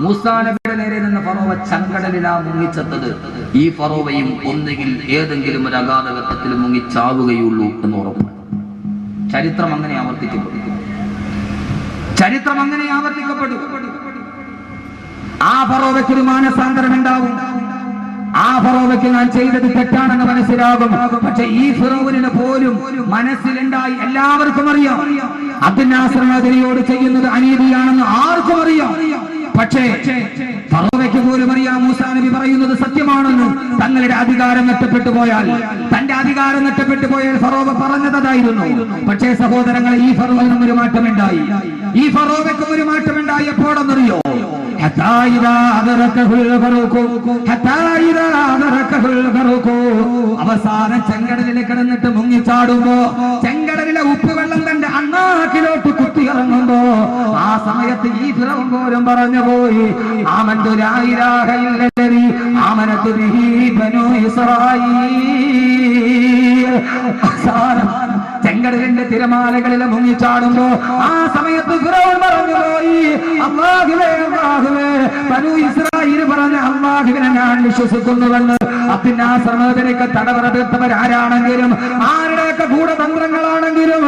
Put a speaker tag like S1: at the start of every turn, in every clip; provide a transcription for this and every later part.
S1: മൂസാ നബിയുടെ നേരെ നിന്ന് ഫറോവ ചങ്കടലിലാ മുങ്ങിച്ചെത്തത്. ഈ ഫറോവയും ഒന്നുകിൽ ഏതെങ്കിലും ഒരു അഗാധഘട്ടത്തിൽ മുങ്ങിച്ചാവുകയുള്ളൂ എന്ന് ഉറപ്പാണ്. ചരിത്രം അങ്ങനെ ആവർത്തിക്കപ്പെടും. ചരിത്രം അങ്ങനെ ആവർത്തിക്കപ്പെടും. ആ ഫറോവയ്ക്ക് ഒരു മാനസാന്തരം ഉണ്ടാവും ആ ഫറോവയ്ക്ക് ഞാൻ ചെയ്തത് തെറ്റാണെന്ന് മനസ്സിലാകും. പക്ഷെ ഈ ഫിറോവിന് പോലും മനസ്സിലുണ്ടായി എല്ലാവർക്കും അറിയാം. അബ്ദുനാശ്രമതിരിയോട് ചെയ്യുന്നത് അനീതിയാണെന്ന് ആർക്കും അറിയാം. പക്ഷേ പറവയ്ക്ക് പോലും അറിയാം മൂസാ നബി പറയുന്നത് സത്യമാണെന്ന് തങ്ങളുടെ അധികാരം നഷ്ടപ്പെട്ടു പോയാൽ തന്റെ അധികാരം നഷ്ടപ്പെട്ടു പോയാൽ ഫറോവ പറഞ്ഞതായിരുന്നു പക്ഷേ സഹോദരങ്ങൾ ഈ ഫറോവിനും ഒരു മാറ്റമുണ്ടായി. ഈ ഫറോവയ്ക്കും ഒരു മാറ്റമുണ്ടായി എപ്പോഴെന്നറിയോ അവസാനം ചെങ്കടലിൽ കിടന്നിട്ട് മുങ്ങിച്ചാടുമ്പോ ചെങ്കടലിലെ ഉപ്പുവെള്ളം തന്റെ അണ്ണാക്കിലോട്ട് കുത്തി ഇറങ്ങുമ്പോ ആ സമയത്ത് ഈ ഫിറവും പോലും പറഞ്ഞു പോയി. ആമന്തു ലാ ഇലാഹ ഇല്ലല്ലദീ ആമനതു ബിഹി അവസാനം ചെങ്കടലിന്റെ തിരമാലകളിൽ മുങ്ങിച്ചാടുമ്പോ ആ സമയത്ത് പറഞ്ഞു പോയി അള്ളാഹുവേ അള്ളാഹുവേ ബനൂ ഇസ്രായേൽ പറഞ്ഞ അള്ളാഹുവിനെ ഞാൻ വിശ്വസിക്കുന്നുവെന്ന്. അപ്പിന്നാ ആ തടവറ തീർത്തവരാരാണെങ്കിലും ആരുടെയൊക്കെ ഗൂഢതന്ത്രങ്ങളാണെങ്കിലും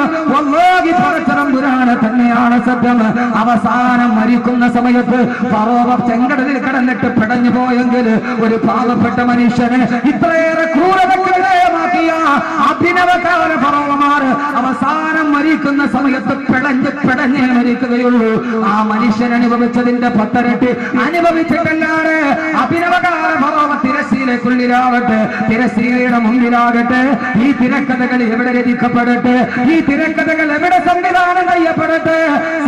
S1: പുരാണ തന്നെയാണ് സത്യം. അവസാനം മരിക്കുന്ന സമയത്ത് ഫറോവ ചെങ്കടലിൽ കടന്നിട്ട് പിടഞ്ഞു പോയെങ്കിൽ ഒരു പാവപ്പെട്ട മനുഷ്യന് ഇത്രയേറെ ക്രൂരതയ്ക്ക് അഭിനവകാല ഫറോവമാർ അവസാനം മരിക്കുന്ന സമയത്ത് പിടഞ്ഞ് പിടഞ്ഞേ മരിക്കുകയുള്ളൂ. ആ മനുഷ്യൻ അനുഭവിച്ചതിന്റെ പത്തരട്ട് അനുഭവിച്ചിട്ടല്ലാതെ അഭിനവകാല ഫറോവ തിരശ്ശീലക്കുള്ളിലാവട്ടെ തിരശ്ശീലയുടെ മുമ്പിലാകട്ടെ ഈ തിരക്കഥകൾ എവിടെ രചിക്കപ്പെടട്ടെ ഈ തിരക്കഥകൾ എവിടെ സംവിധാനം ചെയ്യപ്പെടട്ടെ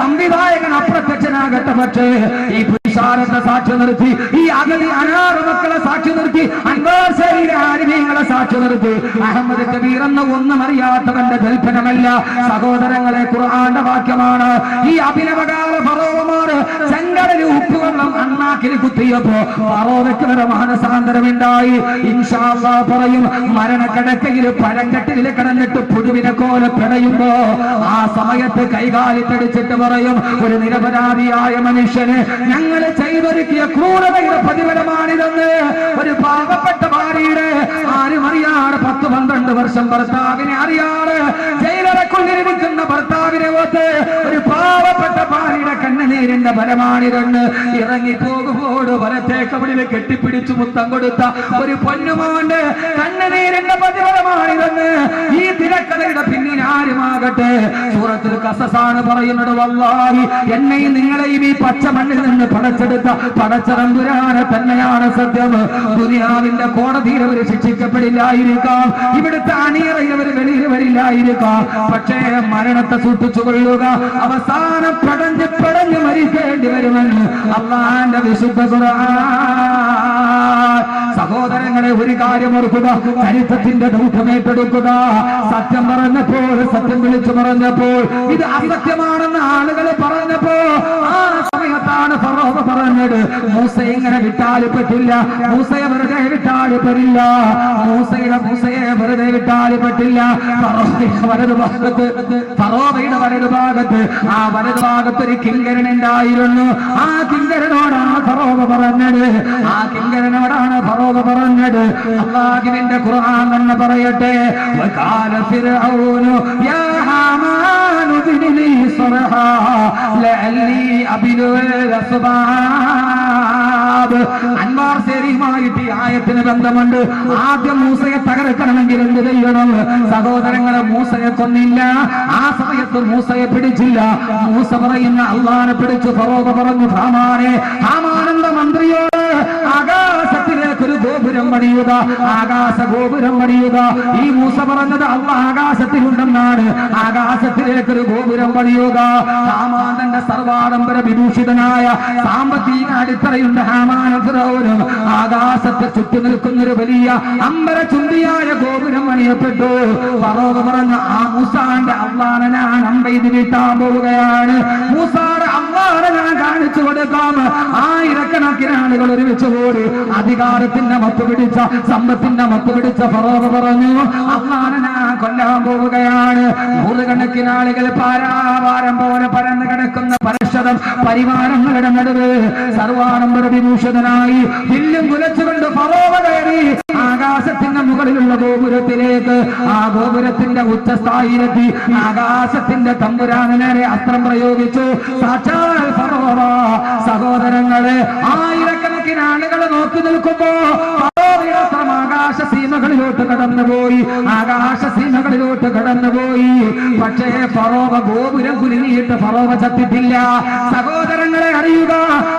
S1: സംവിധായകൻ അപ്രത്യക്ഷനാകട്ടെ പക്ഷേ ഈ പുരുഷാരത്തെ സാക്ഷി നിർത്തി. ഈ അഗതി അനാറ് മക്കളെ സാക്ഷി നിർത്തി. അന്വേഷിയങ്ങളെ ആരിമീങ്ങളെ സാക്ഷി നിർത്തി. അഹമ്മദ് കബീർ എന്ന ഒന്നും അറിയാത്തവന്റെ കൽപ്പനമല്ല സഹോദരങ്ങളെ ഖുർആന്റെ വാക്യമാണ്. ഈ അഭിനവകാല ഫറോവമാർ ചെങ്കടലിൽ ഉപ്പുവെള്ളം അണ്ണാക്കിൽ കുത്തിയപ്പോ ഫറോവയ്ക്ക് വരെ മാനസാന്തരമുണ്ടായി. ഇൻഷാല്ലാ പറയും മരണക്കിടക്കയിൽ പരങ്കട്ടിൽ കിടന്നിട്ട് പുഴുവിനെ കോലെ പിടയുമ്പോ ആ സമയത്ത് കൈകാലിത്തടിച്ചിട്ട് പറയും ഒരു നിരപരാധിയായ മനുഷ്യന് ഞങ്ങൾ ചെയ്തൊരുക്കിയ ക്രൂരതയുടെ പ്രതിഫലമാണിതെന്ന് ഒരു പാവപ്പെട്ട ഭാര്യയുടെ ആരും അറിയാതെ പത്ത് പന്ത്രണ്ട് വർഷം ഭർത്താവിനെ അറിയാതെ ജയിലറക്കുള്ളിരിക്കുന്ന ഭർത്താവിനെ ഓത്ത് ഒരു പാവപ്പെട്ട ഭാര്യയുടെ കണ്ണുനീരിന്റെ ഫലമാണിതെന്ന് ഇറങ്ങി പോകുമ്പോട് വലത്തേക്കവളിൽ കെട്ടിപ്പിടിച്ചു മുത്തം കൊടുത്ത ഒരു പൊന്നുമോന്റെ കണ്ണുനീരിന്റെ പ്രതിഫലമാണിതെന്ന് ആരുമാകട്ടെ സൂറത്തിൽ കസസാണ് പറയുന്നത് വല്ലാഹി എന്നെയും നിങ്ങളെയും ഈ പച്ച മണ്ണിൽ നിന്ന് പടച്ചെടുത്ത പടച്ചതമ്പുരാനെ തന്നെയാണ് സത്യം. ദുനിയാവിന്റെ കോടതിയിൽ അവർ ശിക്ഷിക്കപ്പെടില്ലായിരിക്കാം. ഇവിടുത്തെ അണിയറയിൽ അവർ വെളിയിൽ വരില്ലായിരിക്കാം. പക്ഷേ മരണത്തെ സൂക്ഷിച്ചു കൊള്ളുക അവസാനം പടഞ്ഞ് പടഞ്ഞ് മരിക്കേണ്ടി വരുമെന്ന് അള്ളാന്റെ വിശുദ്ധ ഖുർആൻ സഹോദരങ്ങളെ ഒരു കാര്യം ഓർക്കുക. ചരിത്രത്തിന്റെ ദൗത്യമേറ്റെടുക്കുക സത്യം പറഞ്ഞപ്പോൾ സത്യം വിളിച്ചു പറഞ്ഞപ്പോൾ ഇത് അസത്യമാണെന്ന് ആളുകൾ പറഞ്ഞപ്പോ ആ സമയത്താണ് ഫറോഹ പറഞ്ഞത്. മൂസ ഇങ്ങനെ വിട്ടാൽ പറ്റില്ല. മൂസയെ വെറുതെ വിട്ടാൽ പറ്റില്ല. മൂസയുടെ മൂസയെ വെറുതെ വിട്ടാൽ പറ്റില്ല. ഫറോവയുടെ വലതു ഭാഗത്ത് ഫറോഹയുടെ വലതു ഭാഗത്ത് ആ വലതു ഭാഗത്ത് ഒരു കിങ്കരൻ ഉണ്ടായിരുന്നു. ആ കിങ്കരനോടാണ് ഫറോഹ പറഞ്ഞത്. ആ കിങ്കരനോടാണ് ഫറോവ പറഞ്ഞത്. അള്ളാഹുവിന്റെ ഖുർആൻ തന്നെ പറയട്ടെ. വകാല ഫിർഔനു യാ ഹാമാനു ബിനി സർഹാ ലഅല്ലി അബ്ലുൽ അസ്ബാബ്. അൻവാർ ശരിയുമായിട്ട് ഈ ആയത്തിന് ബന്ധമുണ്ട്. ആദ്യം മൂസയെ തകർക്കണമെങ്കിൽ എന്ത് ചെയ്യണം? സഹോദരങ്ങളെ മൂസയെ കൊന്നില്ല. ആ സമയത്ത് മൂസയെ പിടിച്ചില്ല. മൂസ പറയുന്ന അള്ളാനെ പിടിച്ചു പറഞ്ഞു ഹാമാനെ ഹാമാനന്ദ ഒരു ഗോപുരം പണിയുക ആകാശ ഗോപുരം പണിയുക. ഈ മൂസ പറഞ്ഞത് അവ ആകാശത്തിലുണ്ടെന്നാണ്. ആകാശത്തിലേക്ക് ഒരു ഗോപുരം പണിയുക. ഹാമാനന്റെ സർവാഡംബര വിഭൂഷിതനായ സാമ്പത്തിക അടിത്തറയുണ്ട് ഹാമാനും ആകാശത്തെ ചുറ്റി നിൽക്കുന്ന ഒരു വലിയ അമ്പര ചുണ്ടിയായ ഗോപുരം അണിയപ്പെട്ടു. ഫറോവ പറഞ്ഞ ആ മൂസാന്റെ അള്ളാനനാണ് അമ്പ ഇത് വീട്ടാൻ പോവുകയാണ്. മൂസാടെ അള്ളാനനാണ് കാണിച്ചു കൊടുക്കാം. ആയിരക്കണക്കിന് ആളുകൾ ഒരുമിച്ച് കൂടി അധികാരത്തിന്റെ മത്ത്
S2: പിടിച്ച സമ്പത്തിന്റെ മത്ത് പിടിച്ച പറോവ പറഞ്ഞു അള്ളാനനാ കൊല്ലാൻ പോവുകയാണ്. നൂറുകണക്കിന് ആളുകൾ പാരാവാരം പോലെ പരന്നു കിടക്കുന്ന പരശതം പരിവാരങ്ങളുടെ നടുവ് സർവാനന്ദ വിഭൂഷിതനായി വില്ലും കുലച്ചുകൊണ്ട് ഫറോവ കയറി ആകാശത്തിന്റെ മുകളിലുള്ള ഗോപുരത്തിലേക്ക് ആ ഗോപുരത്തിന്റെ ഉച്ചസ്ഥായിലെത്തി. ആകാശത്തിന്റെ തമ്പുരാന് നേരെ അസ്ത്രം പ്രയോഗിച്ചു. സാക്ഷാൽ സഹോദരങ്ങളെ ആയിരക്കണക്കിന് ആളുകൾ നോക്കി നിൽക്കുമ്പോ ആകാശ സീമകളിലോട്ട് കടന്നുപോയി. ആകാശ സീമകളിലോട്ട് കടന്നുപോയി. പക്ഷേ ഫറോവ ഗോപുരം കുലുങ്ങിയിട്ട് ഫറോവ ചത്തിട്ടില്ല. സഹോദരങ്ങളെ അറിയുക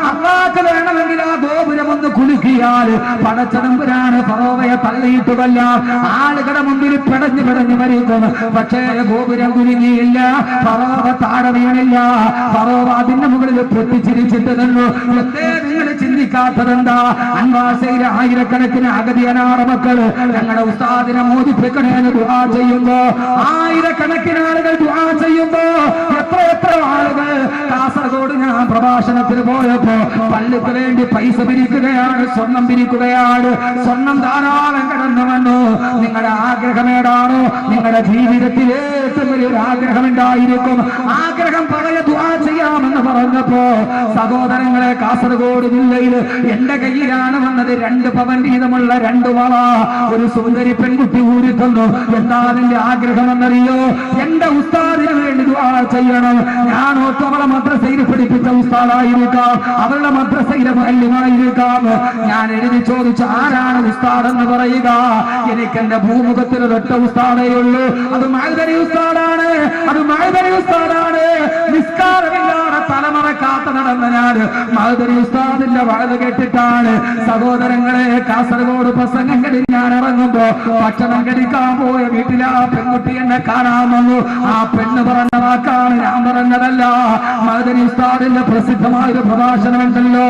S2: അള്ളാക്ക് വേണമെങ്കിൽ ആ ഗോപുരം ഒന്ന് കുലുക്കിയാൽ പടച്ചതമ്പുരാണ് ഫറോവയെ തള്ളിയിട്ട് കൊല്ലാം ആളുകളുടെ മുമ്പിൽ പിടഞ്ഞു പിടഞ്ഞു മരിക്കും. പക്ഷേ ഗോപുരം കുലുങ്ങിയില്ല. ഫറോവ താഴെ വീണില്ല. ഫറോവ അതിന്റെ മുകളിൽ പൊട്ടിച്ചിരിച്ചിട്ട് നിന്നു. നിങ്ങൾ ചിന്തിക്കാത്തതെന്താ അൻവാസയിലെ ആയിരക്കണക്കിന് അഗതി അനാറ മക്കൾ ഞങ്ങളുടെ ഉസ്താദിനെ മോദിപ്പിക്കണേന്ന് ദുആ ചെയ്യുമ്പോ ആയിരക്കണക്കിന് ആളുകൾ ദുആ ചെയ്യുമ്പോ എത്ര എത്ര ആളുകൾ കാസർഗോഡ് ഞാൻ പ്രഭാഷണത്തിന് പോയപ്പോ പള്ളിക്ക് വേണ്ടി പൈസ പിരിക്കുകയാണ് സ്വർണം പിരിക്കുകയാണ്. സ്വർണം ധാരാളം കടന്നു വന്നു. നിങ്ങളുടെ ആഗ്രഹമേടാണോ നിങ്ങളുടെ ജീവിതത്തിൽ ഏറ്റവും വലിയൊരു ആഗ്രഹം ഉണ്ടായിരിക്കും ആഗ്രഹം പറയ ദുആ ചെയ്യാമെന്ന് പറഞ്ഞപ്പോ സഹോദരങ്ങളെ കാസർഗോഡ് ജില്ലയിൽ എന്റെ കയ്യിലാണ് വന്നത്. രണ്ട് പവൻ വീതമുള്ള രണ്ട് വള. ഒരു സുന്ദരി പെൺകുട്ടി ഊരിക്കുന്നു എന്താ അതിന്റെ ആഗ്രഹം എന്നറിയോ എന്റെ ഉസ്താദിന് വേണ്ടി ദുആ ചെയ്യണം. ഞാൻ അവളെ മദ്രസയിൽ പഠിപ്പിച്ച ഉസ്താദായിരിക്കാം. അവളുടെ മദ്രസയിലെ മല്യമായിരിക്കാം ഞാൻ എഴുതി ചോദിച്ചു ആരാണ് ഉസ്താദ് എന്ന് പറയുക. എനിക്ക് എന്റെ ഭൂമുഖത്തിന് ഒരൊറ്റ ഉസ്താദേ ഉള്ളൂ. അത് മഴുതരി ഉസ്താദാണ്. അത് മൈദരി ഉസ്താദാണ്. നിസ്കാരമില്ലാതെ തലമറക്കാത്ത നടന്ന ഞാൻ മാതിരി ഉസ്താദിന്റെ വലത് കേട്ടിട്ടാണ് സഹോദരങ്ങളെ കാസർഗോഡ് പ്രസംഗം കഴിഞ്ഞ് ഞാൻ ഇറങ്ങുമ്പോ ഭക്ഷണം കഴിക്കാൻ പോയ വീട്ടിലെ ആ പെൺകുട്ടി എന്നെ കാണാൻ വന്നു. ആ പെണ്ണ് പറഞ്ഞ വാക്കാണ് ഞാൻ പറഞ്ഞതല്ല. മാതിരി ഉസ്താദിന്റെ പ്രസിദ്ധമായ പ്രഭാഷണം ഉണ്ടല്ലോ.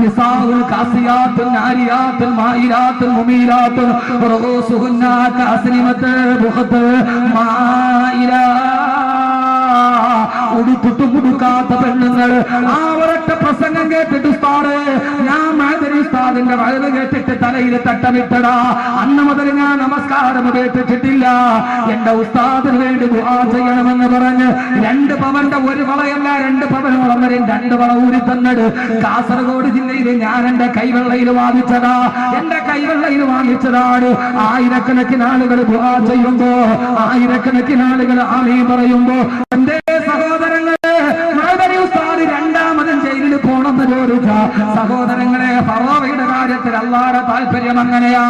S2: നിസാഉൽ കാസിയാത്തുൽ നാരിയാത്തുൽ മായിരാത്തുൽ മുമീരാത്തുൽ റൂസുഹുന്ന കാസിനിമത്ത് ബുഖത്ത് മായിരാ മുടുക്കാത്ത പെണ്ണുങ്ങൾ. ആ ഒരൊറ്റ പ്രസംഗം കേട്ടിട്ട് ഉസ്താദ് ഞാൻ മാതിരി ഉസ്താദിന്റെ വയറ് കേട്ടിട്ട് തലയിൽ തട്ടമിട്ടടാ. അന്ന് മുതൽ ഞാൻ നമസ്കാരം കേട്ടിട്ടില്ല എന്റെ ഉസ്താദിന് വേണ്ടി ദുആ ചെയ്യണമെന്ന് പറഞ്ഞ് രണ്ട് പവന്റെ ഒരു വളയല്ല രണ്ട് പവനോളം രണ്ട് വള ഊരി തന്നത്. കാസർഗോഡ് ജില്ലയിൽ ഞാൻ എന്റെ കൈവെള്ളയിൽ വാങ്ങിച്ചതാ എന്റെ കൈവെള്ളയിൽ വാങ്ങിച്ചതാണ് ആയിരക്കണക്കിന് ആളുകൾ ദുആ ചെയ്യുമ്പോ ആയിരക്കണക്കിന് ആളുകൾ ആമീ പറയുമ്പോ എന്റെ സഹോദരങ്ങളെ ഉസ്താദ് രണ്ടാമതും ജയിലിൽ പോണെന്ന് ചോദിച്ച സഹോദരങ്ങളെ ഫറോവയുടെ കാര്യത്തിൽ അള്ളാടെ താല്പര്യം അങ്ങനെയാ.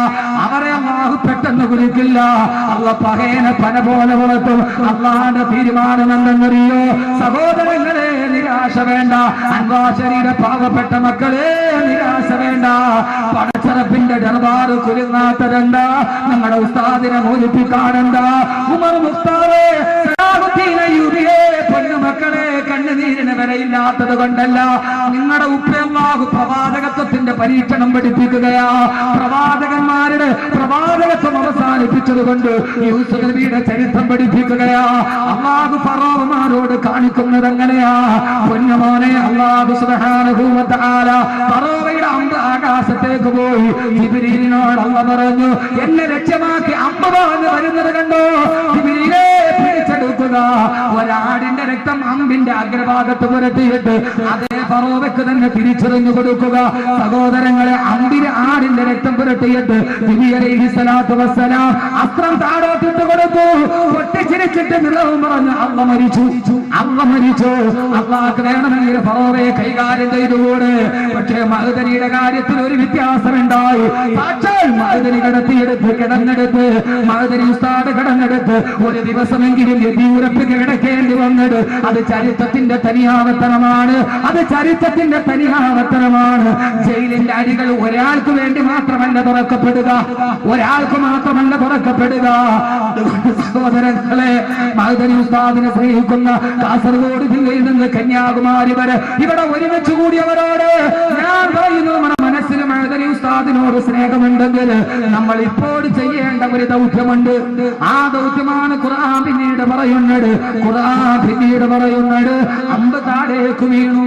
S2: അവരെ അള്ളാഹു പെട്ടെന്ന് കുലിക്കില്ല. അള്ള പകേനെ പന പോലെ വളർത്തും. അള്ളാന്റെ തീരുമാനം എന്തെന്നറിയോ? സഹോദരങ്ങളെ നിരാശ വേണ്ട. അൻവാശരിയുടെ പാവപ്പെട്ട മക്കളെ നിരാശ വേണ്ട. പടച്ചറപ്പിന്റെ ദർബാർ കുലുങ്ങാത്തതെന്താ ഞങ്ങളുടെ ഉസ്താദിനെ മോചിപ്പിക്കാനെന്താ ഉമർ മുസ്താദേ പൊന്നുമക്കളെ കണ്ണുനീരിന് വരയില്ലാത്തത് കൊണ്ടല്ല. നിങ്ങളുടെ ഉപ്പയല്ലാഹു പ്രവാചകത്വത്തിന്റെ പരീക്ഷണം പഠിപ്പിക്കുകയാ. പ്രവാചകന്മാരുടെ പ്രവാചകത്വം അവസാനിപ്പിച്ചത് കൊണ്ട് യൂസുഫ് നബിയുടെ ചരിത്രം പഠിപ്പിക്കുകയാ. അള്ളാഹു ഫറോവമാരോട് കാണിക്കുന്നത് എങ്ങനെയാ പൊന്നുമോനെ അള്ളാഹു തആല ഫറോവയുടെ അമ്പ് ആകാശത്തേക്ക് പോയി ജിബ്രീലിനോട് അള്ള പറഞ്ഞു എന്നെ ലക്ഷ്യമാക്കി അമ്പ് പറഞ്ഞു വരുന്നത് കണ്ടോ? ജിബ്രീലേ പിടിച്ചെടുക്കുക ഒരാടിന്റെ രക്തം അമ്പിന്റെ അഗ്രഭാഗത്ത് പുരട്ടിയിട്ട് അതേ ഫറോവയ്ക്ക് തന്നെ തിരിച്ചറിഞ്ഞു കൊടുക്കുക. സഹോദരങ്ങളെ അമ്പിന് ആടിന്റെ രക്തം പുരട്ടിയിട്ട് അസ്ത്രം താടോട്ടിട്ട് കൊടുത്തു. പൊട്ടിച്ചിരിച്ചിട്ട് നിറവും പറഞ്ഞ് അള്ള മരിച്ചു. അള്ള മരിച്ചു. അള്ളാക്ക് വേണമെങ്കിൽ ഫറോവയെ കൈകാര്യം ചെയ്തുകൂടെ. പക്ഷേ മഹദരിയുടെ കാര്യത്തിൽ ഒരു വ്യത്യാസമുണ്ടായി. സാക്ഷാൽ മഹദരി കിടത്തിയെടുത്ത് കിടന്നെടുത്ത്. മഹദരി ഉസ്താദ് കിടന്നെടുത്ത്. ഒരു ദിവസമെങ്കിലും യതിയൂരപ്പ് കിടക്കേണ്ടി വന്നത് അത് ചരിത്രത്തിന്റെ തനിയാവത്തനമാണ് അത് ചരിത്രത്തിന്റെ തനിയാവത്തനമാണ് ജയിലിന്റെ അരികൾ ഒരാൾക്ക് വേണ്ടി മാത്രമല്ല തുറക്കപ്പെടുക. ഒരാൾക്ക് മാത്രമല്ല തുറക്കപ്പെടുക. സഹോദരങ്ങളെ മഹദരി ഉസ്താദിനെ സ്നേഹിക്കുന്ന കാസർഗോഡ് ജില്ലയിൽ നിന്ന് കന്യാകുമാരി വരെ ഇവിടെ ഒരുമിച്ച് കൂടിയവരോട് ഞാൻ പറയുന്നു നമ്മുടെ മനസ്സിൽ മഹദരി ഉസ്താദിനോട് സ്നേഹമുണ്ടെങ്കിൽ നമ്മൾ ഇപ്പോൾ ചെയ്യേണ്ട ഒരു ദൗത്യമുണ്ട്. ആ ദൗത്യമാണ് ഖുർആൻ പിന്നീട് പറയുന്നത്. ഖുർആൻ പിന്നീട് പറയുന്നത്. അമ്പ് താഴേക്ക് വീണു.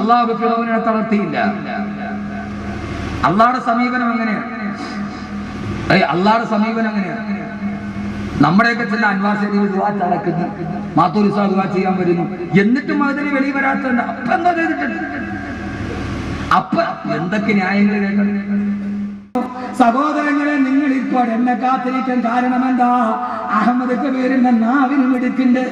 S2: അള്ളാഹു ഫിറോവിനെ തളർത്തിയില്ല.
S1: അള്ളാടെ സമീപനം എങ്ങനെയാണ് ഏയ് അള്ളാടെ സമീപനം എങ്ങനെയാണ് നമ്മുടെയൊക്കെ ചില അൻവാർ ശരീരം ദുവാ മാത്തൂരിസ ദുവാ ചെയ്യാൻ വരുന്നു. എന്നിട്ടും അതിന് വെളിയിൽ വരാത്തുണ്ട് എന്താ ചെയ്തിട്ടുണ്ട് അപ്പൊ എന്തൊക്കെ ന്യായങ്ങൾ
S2: സഹോദരങ്ങളെ നിങ്ങൾ ഇപ്പോൾ എന്നെ കാത്തിരിക്കാൻ കാരണം എന്താ അഹമ്മദ് കബീറിന്റെ നാവിനും എടുക്കുന്നുണ്ട്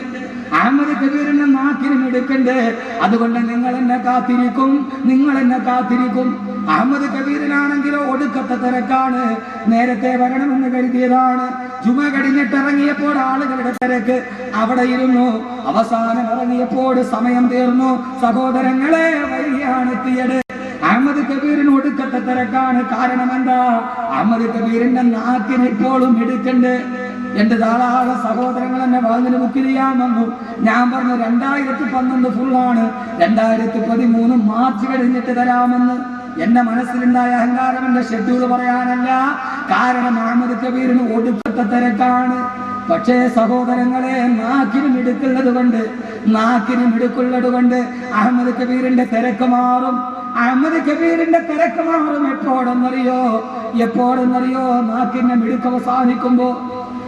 S2: അഹമ്മദ് കബീറിന്റെ നാക്കിനും എടുക്കുന്നുണ്ട് അതുകൊണ്ട് നിങ്ങൾ എന്നെ കാത്തിരിക്കും നിങ്ങൾ എന്നെ കാത്തിരിക്കും. അഹമ്മദ് കബീറിനാണെങ്കിലോ ഒടുക്കത്തെ തിരക്കാണ്. നേരത്തെ വരണമെന്ന് കരുതിയതാണ്. ചുമ കടിഞ്ഞിട്ട് ഇറങ്ങിയപ്പോൾ ആളുകളുടെ തിരക്ക് അവിടെ ഇരുന്നു. അവസാനം ഇറങ്ങിയപ്പോൾ സമയം തീർന്നു. സഹോദരങ്ങളെ വഴിയാണ് എത്തിയത്. തിരക്കാണ് കാരണം എന്താ അഹമ്മദ് കബീറിന്റെ നാക്കിന് ഇപ്പോഴും എടുക്കണ്ട്. എന്റെ ധാരാളം സഹോദരങ്ങൾ എന്നെ വാങ്ങിന് ബുക്ക് ചെയ്യാൻ വന്നു ഞാൻ പറഞ്ഞു രണ്ടായിരത്തി പന്ത്രണ്ട് ഫുള്ളാണ് രണ്ടായിരത്തി പതിമൂന്ന് മാർച്ച് കഴിഞ്ഞിട്ട് തരാമെന്ന്. എന്റെ മനസ്സിലുണ്ടായ അഹങ്കാരം എന്റെ ഷെഡ്യൂൾ പറയാനല്ല. കാരണം അഹമ്മദ് കബീറിന് ഒടുക്കത്തെ തിരക്കാണ്. പക്ഷേ സഹോദരങ്ങളെ നാക്കിനും ഇടുക്കുള്ളത് കൊണ്ട് നാക്കിനും ഇടുക്കുള്ളത് കൊണ്ട് അഹമ്മദ് കബീറിന്റെ തിരക്ക് മാറും. അഹമ്മദ് കബീറിന്റെ തിരക്ക് മാറും എപ്പോഴെന്നറിയോ? എപ്പോഴെന്നറിയോ? നാക്കിന്റെ മിടുക്ക് അവസാനിക്കുമ്പോ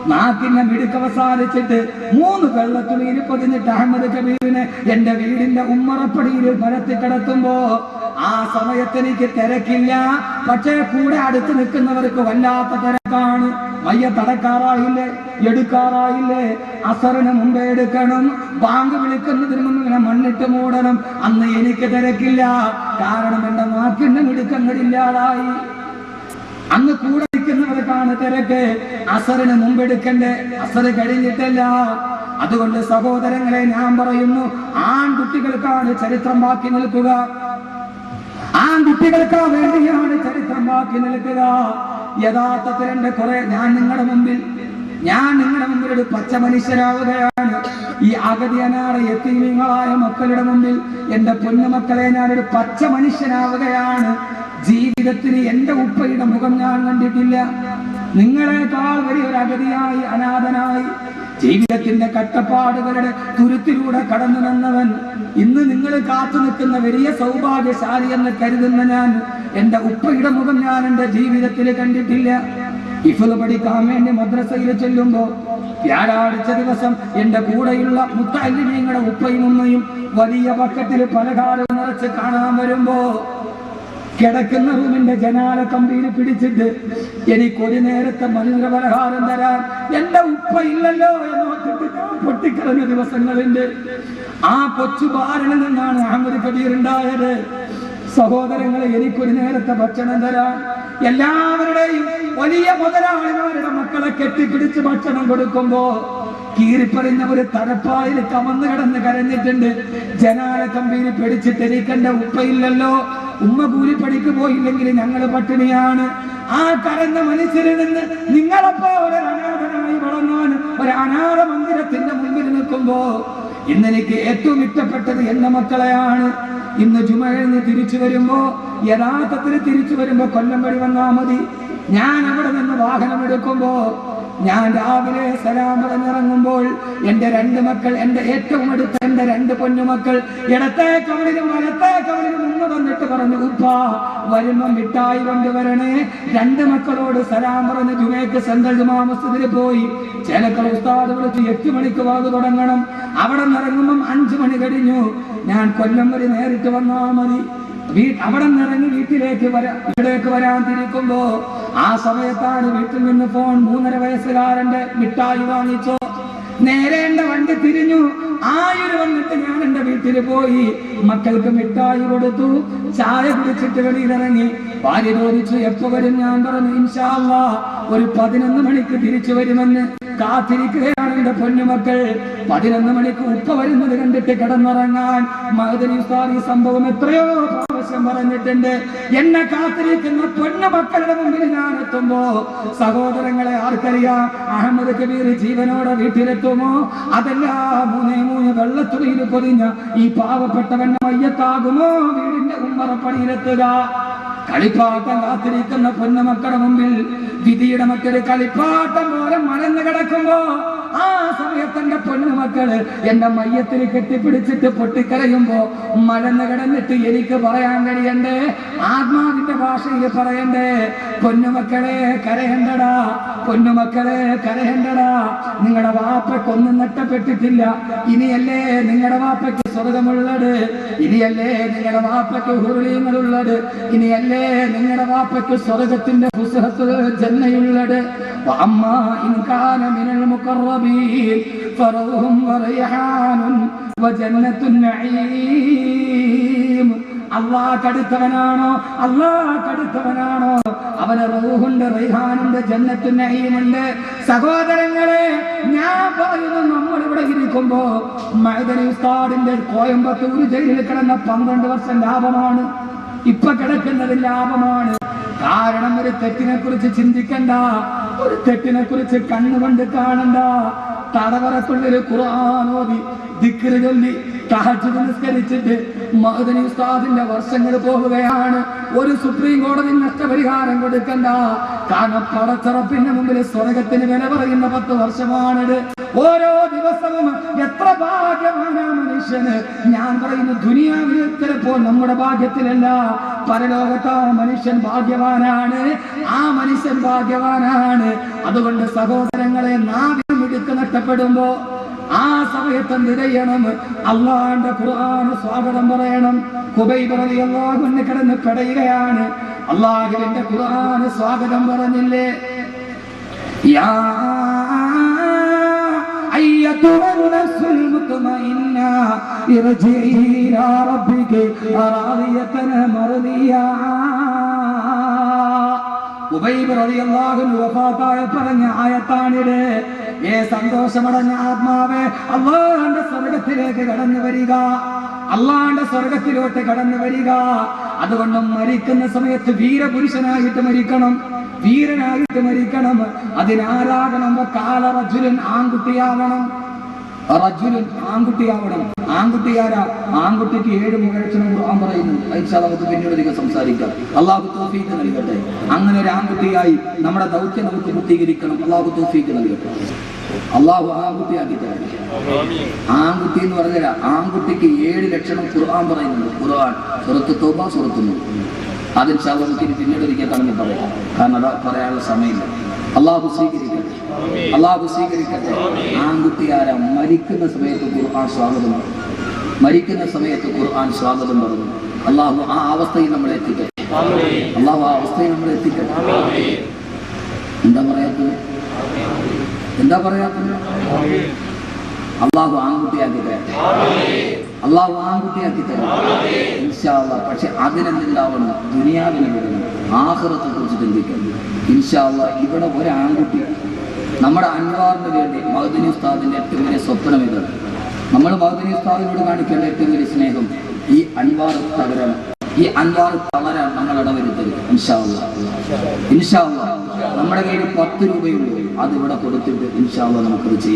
S2: നാക്കിന്റെ മിടുക്ക് അവസാനിച്ചിട്ട് മൂന്ന് വെള്ളത്തിൽ പൊതിഞ്ഞിട്ട് അഹമ്മദ് കബീറിനെ എന്റെ വീടിന്റെ ഉമ്മറപ്പടിയിൽ പരത്തി കിടത്തുമ്പോ ആ സമയത്ത് എനിക്ക് തിരക്കില്ല. പക്ഷേ കൂടെ അടുത്ത് നിൽക്കുന്നവർക്ക് വല്ലാത്ത തിരക്കാണ്. മയ്യ തടക്കാറായില്ലേ? എടുക്കാറായില്ലേ? അസറിന് മുമ്പേ എടുക്കണം. ബാങ്ക് വിളിക്കുന്നതിന് മുമ്പ് ഇങ്ങനെ മണ്ണിട്ട് മൂടണം. അന്ന് എനിക്ക് തിരക്കില്ല. കാരണം എന്റെ നാക്കിന്റെ മിടുക്കങ്ങളില്ലാതായി അന്ന് കൂടെ നിൽക്കുന്നവർക്കാണ് തിരക്ക്. അസറിന് മുമ്പെടുക്കണ്ടേ അസറ് കഴിഞ്ഞിട്ടല്ല. അതുകൊണ്ട് സഹോദരങ്ങളെ ഞാൻ പറയുന്നു ആൺകുട്ടികൾക്കാണ് ചരിത്രം ബാക്കി നിൽക്കുക. ആൺകുട്ടികൾക്ക് വേണ്ടിയാണ് ചരിത്രം ബാക്കി നിൽക്കുക. യഥാർത്ഥത്തിൽ എന്റെ കുറെ ഞാൻ നിങ്ങളുടെ മുമ്പിൽ ഞാൻ നിങ്ങളുടെ മുമ്പിൽ ഒരു പച്ച മനുഷ്യരാവുകയാണ് ഈ അഗതിയനാറ് എത്തിമീങ്ങളായ മക്കളുടെ മുമ്പിൽ എന്റെ പൊന്നുമക്കളെ ഞാനൊരു പച്ച മനുഷ്യനാവുകയാണ് ജീവിതത്തിൽ എന്റെ ഉപ്പയുടെ മുഖം ഞാൻ കണ്ടിട്ടില്ല. നിങ്ങളെക്കാൾ വലിയൊരു അഗതിയായി അനാഥനായി ജീവിതത്തിന്റെ കട്ടപ്പാടുകളുടെ തുരുത്തിലൂടെ കടന്നു നിന്നവൻ ഇന്ന് നിങ്ങൾ കാത്തു നിൽക്കുന്ന വലിയ സൗഭാഗ്യശാലി എന്ന് കരുതുന്ന ഞാൻ എന്റെ ഉപ്പയുടെ മുഖം ഞാൻ എന്റെ ജീവിതത്തിൽ കണ്ടിട്ടില്ല. ഇഫുൽ പഠിക്കാൻ വേണ്ടി മദ്രസയിൽ ചെല്ലുമ്പോ വ്യാഴാഴ്ച ദിവസം എന്റെ കൂടെയുള്ള മുത്തല്ലിമീങ്ങളുടെ ഉപ്പയും ഉമ്മയും വലിയ ബക്കറ്റിൽ പലകാലം നിറച്ച് കാണാൻ വരുമ്പോ കിടക്കുന്ന റൂമിന്റെ ജനാല കമ്പിയിൽ പിടിച്ചിട്ട് എനിക്ക് ഒരു നേരത്തെ മനുഷ്യ പലഹാരം തരാൻ എന്റെ ഉപ്പ ഇല്ലല്ലോ എന്ന് ഓർത്തിട്ട് പൊട്ടിക്കളഞ്ഞ ദിവസങ്ങളുണ്ട് ആ കൊച്ചു ബാരനിൽ നിന്നാണ് അഹമ്മദ് കബീർ ഉണ്ടായത്. സഹോദരങ്ങളെ എനിക്കൊരു നേരത്തെ ഭക്ഷണം തരാൻ. എല്ലാവരുടെയും വലിയ മുതലാളിമാരുടെ മക്കളെ കെട്ടിപ്പിടിച്ച് ഭക്ഷണം കൊടുക്കുമ്പോ കീറിപ്പറിഞ്ഞ ഒരു തലപ്പായിൽ കമന്നു കിടന്ന് കരഞ്ഞിട്ടുണ്ട്. ജനാല കമ്പിയിൽ പിടിച്ചിട്ട് എനിക്കെന്റെ ഉപ്പയില്ലല്ലോ ഉമ്മ കൂലിപ്പണിക്ക് പോയില്ലെങ്കിൽ ഞങ്ങൾ പട്ടിണിയാണ്. ആ കരഞ്ഞ മനുഷ്യരിൽ നിന്ന് നിങ്ങളപ്പോ ഒരു അനാഥനായി വളർന്നാൻ ഒരു അനാഥ മന്ദിരത്തിന്റെ മുമ്പിൽ നിൽക്കുമ്പോ ഇന്നെനിക്ക് ഏറ്റവും ഇഷ്ടപ്പെട്ടത് എന്റെ മക്കളെയാണ്. ഇന്ന് ജുമയിൽ നിന്ന് തിരിച്ചു വരുമ്പോ യഥാർത്ഥത്തിൽ തിരിച്ചു വരുമ്പോ കൊല്ലം വഴി വന്നാ മതി. ഞാൻ അവിടെ നിന്ന് വാഹനം എടുക്കുമ്പോ ഞാൻ രാവിലെ സലാം പറഞ്ഞിറങ്ങുമ്പോൾ എന്റെ രണ്ട് മക്കൾ എന്റെ ഏറ്റവും അടുത്ത എന്റെ രണ്ട് പൊന്നുമക്കൾ ഇടത്തെ കവളിലും വലത്തെ കവളിലും മുങ്ങ തന്നിട്ട് പറഞ്ഞു ഉപ്പ വരുമ്പം മിഠായി കൊണ്ടുവരണേ. രണ്ട് മക്കളോട് സലാം പറഞ്ഞ് ജുമേക്ക് മസ്ജിദിൽ പോയി. ചേലക്കൾ ഉസ്താദ് വിളിച്ച് എട്ട് മണിക്ക് വാത് തുടങ്ങണം. അവിടെ നിറങ്ങുമ്പം അഞ്ചു മണി കഴിഞ്ഞു. ഞാൻ കൊല്ലം വരെ നേരിട്ട് വന്നാൽ മതി. അവിടെ നിറങ്ങി വീട്ടിലേക്ക് വരാ ഇവിടേക്ക് വരാൻ തിരിക്കുമ്പോ ആ സമയത്താണ് വീട്ടിൽ നിന്ന് ഫോൺ മൂന്നര വയസ്സുകാരന്റെ മിഠായി വാങ്ങിച്ചോ. നേരെ എന്റെ വണ്ടി തിരിഞ്ഞു. ആയിരം വന്നിട്ട് ഞാൻ എന്റെ വീട്ടിൽ പോയി. മക്കൾക്ക് മിഠായി കൊടുത്തു. ചായ കുടിച്ചിട്ട് വെളിയിലിറങ്ങി. ഭാര്യ ചോദിച്ചു എപ്പോ വരും? ഞാൻ പറഞ്ഞു ഇൻഷാല്ലാ ഒരു പതിനൊന്ന് മണിക്ക് തിരിച്ചു വരുമെന്ന് കാത്തിരിക്കുകയാണ് എന്റെ പൊന്നുമക്കൾ. പതിനൊന്ന് മണിക്ക് ഉപ്പ വരുന്നത് കണ്ടിട്ട് കിടന്നുറങ്ങാൻ ഈ സംഭവം എത്രയോ പ്രാവശ്യം പറഞ്ഞിട്ടുണ്ട്. എന്നെ കാത്തിരിക്കുന്ന പൊന്നു മക്കളുടെ മുമ്പിൽ ഞാൻ എത്തുമ്പോ സഹോദരങ്ങളെ ആർക്കറിയാം? അഹമ്മദ് കബീർ ജീവനോടെ വീട്ടിലെത്തുമോ? അതല്ല മൂന്നേ മൂന്ന് വെള്ളത്തുണിയിൽ പൊതിഞ്ഞ ഈ പാവപ്പെട്ടവന്റെ മയ്യത്താകുമോ? വീടിന്റെ ഉമ്മറപ്പണിയിലെത്തുക. കളിപ്പാട്ടം കാത്തിരിക്കുന്ന പൊന്നുമക്കളുടെ മുമ്പിൽ വിധിയുടെ മറ്റൊരു കളിപ്പാട്ടം പോലെ മറന്നു കിടക്കുമ്പോ ആ ആ സമയത്ത് എന്റെ പൊന്നുമക്കൾ എന്റെ മയ്യത്തിൽ കെട്ടിപ്പിടിച്ചിട്ട് പൊട്ടിക്കരയുമ്പോ മലന്ന് കിടന്നിട്ട് എനിക്ക് പറയാൻ കഴിയണ്ടേ? ആത്മാവിന്റെ ഭാഷയിൽ പറയണ്ടേ? പൊന്നുമക്കളെ കരയണ്ടടാ. പൊന്നുമക്കളെ കരയണ്ടടാ. നിങ്ങളുടെ വാപ്പക്കൊന്നും നഷ്ടപ്പെട്ടിട്ടില്ല. ഇനിയല്ലേ നിങ്ങളുടെ വാപ്പയ്ക്ക് സ്വർഗമുള്ളത്. ഇനിയല്ലേ നിങ്ങളുടെ വാപ്പയ്ക്ക് ഹുറളിയങ്ങളുള്ളത് ഇനിയല്ലേ നിങ്ങളുടെ വാപ്പയ്ക്ക് സ്വർഗത്തിന്റെ ജന്മയുള്ളത് അമ്മാ ഇൻകാന മിനൽ നഈം. കടുത്തവനാണോ? അള്ളാ കടുത്തവനാണോ? അവനെ റോഹുൽ റൂഹുണ്ട് റൈഹാനുണ്ട് ജന്നത്തു നഹീമുണ്ട് സഹോദരങ്ങളെ ഞാൻ പറയുന്നു നമ്മൾ ഇവിടെ ഇരിക്കുമ്പോ മൈദനി കോയമ്പത്തൂർ ജയിലിൽ കിടന്ന പന്ത്രണ്ട് വർഷം ലാഭമാണ്. ഇപ്പൊ കിടക്കുന്നത് ലാഭമാണ്. കാരണം ഒരു തെറ്റിനെ കുറിച്ച് ചിന്തിക്കണ്ട. ഒരു തെറ്റിനെ കുറിച്ച് കണ്ണുകൊണ്ട് കാണണ്ട. തടവറക്കുള്ളിൽ ഖുർആാനോദി ദിക്റ് ചൊല്ലി നിസ്കരിച്ചിട്ട് മഹദനി ഉസ്താദിന്റെ വർഷങ്ങൾ പോവുകയാണ് ഒരു സുപ്രീം കോടതി നഷ്ടപരിഹാരം കൊടുക്കണ്ട. കാരണം പടച്ചറപ്പിന്റെ മുമ്പിൽ സ്വർഗത്തിന് വില പറയുന്ന പത്ത് വർഷമാണിത്. ഓരോ ദിവസവും എത്ര ഭാഗ്യമാണ് മനുഷ്യന്. ഞാൻ പറയുന്നു ദുനിയാവിൽ ചിലപ്പോൾ നമ്മുടെ ഭാഗ്യത്തിലല്ല. പരലോകത്ത് മനുഷ്യൻ ഭാഗ്യവാനാണ്. ആ മനുഷ്യൻ ഭാഗ്യവാനാണ്. അതുകൊണ്ട് സഹോദരങ്ങളെ നാവിൽ ഇടുക്ക് നഷ്ടപ്പെടുമ്പോ ആ സമയത്ത് എന്ത് ചെയ്യണം അള്ളാന്റെ ഖുർആന് സ്വാഗതം പറയണം കുബൈബ് അള്ളാഹുന്ന് കിടന്ന് പെടയുകയാണ് അള്ളാഹുവിന്റെ ഖുർആന് സ്വാഗതം പറഞ്ഞില്ലേ യാ أيتها النفس المطمئنة ارجعي إلى ربك راضية مرضية ഉബൈബ് റളിയല്ലാഹു അൻഹു വഫാത്തായ പറഞ്ഞ ആയത്താണിത് ഏ സന്തോഷമടഞ്ഞ ആത്മാവേ അള്ളാഹുന്റെ സ്വർഗത്തിലേക്ക് കടന്നു വരിക. അള്ളാന്റെ സ്വർഗത്തിലോട്ട് കടന്നു വരിക. അതുകൊണ്ട് മരിക്കുന്ന സമയത്ത് വീരപുരുഷനായിട്ട് മരിക്കണം. വീരനായിട്ട് മരിക്കണം. അതിനാരാകണം കാല റജുലൻ ആൺകുട്ടിയാവണം. ആൺകുട്ടിയാരാ? ആൺകുട്ടിക്ക് ഏഴ് മുഖലക്ഷണം ഖുർആൻ പറയുന്നു. അയച്ചാൽ നമുക്ക് പിന്നീട് അധികം സംസാരിക്കാം. അള്ളാഹു തോഫീക്ക് നൽകട്ടെ. അങ്ങനെ ഒരു ആൺകുട്ടിയായി നമ്മുടെ ദൗത്യം നമുക്ക് പൂർത്തീകരിക്കണം. അള്ളാഹു തോഫീക്ക് നൽകട്ടെ. അള്ളാഹു ആൺകുട്ടിയാക്കി തരാം. ആൺകുട്ടി എന്ന് പറഞ്ഞാൽ ആൺകുട്ടിക്ക് ഏഴ് ലക്ഷണം ഖുർആൻ പറയുന്നുണ്ട്. ഖുർആൻ. സുറത്ത് തോബ സുറത്തുന്നു അതിൽ നമുക്ക് പിന്നീട് ഒരിക്കൽ കടന്ന് പറയാം. കാരണം അത് പറയാനുള്ള സമയമില്ല. അള്ളാഹു സ്വീകരിക്കട്ടെ. അള്ളാഹു സ്വീകരിക്കട്ടെ. ആൺകുട്ടി ആരാ മരിക്കുന്ന സമയത്ത് ഖുർആൻ സ്വാഗതം പറഞ്ഞു. മരിക്കുന്ന സമയത്ത് ഖുർആൻ സ്വാഗതം പറഞ്ഞു. അള്ളാഹു ആ അവസ്ഥയിൽ നമ്മൾ എത്തിക്കട്ടെ. അള്ളാഹു ആ അവസ്ഥയിൽ നമ്മൾ എത്തിക്കട്ടെ. എന്താ പറയാത്തത്? എന്താ പറയാത്തത്? അള്ളാഹു ആൺകുട്ടിയാക്കി തരട്ടെ അള്ളാഹു ആൺകുട്ടിയാക്കി തരാം. പക്ഷെ അതിനെന്തുണ്ടാവണം? ദുനിയാവിനെ വിടണം. ആഹ്റത്തെ കുറിച്ച് ഇവിടെ ഒരു ആൺകുട്ടി നമ്മുടെ അൻവാറിന് വേണ്ടി മഹദിനി ഉസ്താദിന്റെ ഏറ്റവും വലിയ സ്വപ്നം ഇത്. നമ്മൾ മഹദിനി ഉസ്താദിനോട് കാണിക്കേണ്ട ഏറ്റവും വലിയ സ്നേഹം ഈ അൻവാർ തകരാണ്. ഈ അൻവാർ തളരാണ് നമ്മൾ ഇടവരുത്തരുത് ഇൻഷാ അള്ളാ ഇൻഷാ അള്ളാ നമ്മുടെ കയ്യിൽ പത്ത് രൂപയുള്ളൂ അത് ഇവിടെ കൊടുത്തിട്ട് ഇൻഷാ അള്ളാ നമുക്കത് ചെയ്യാം.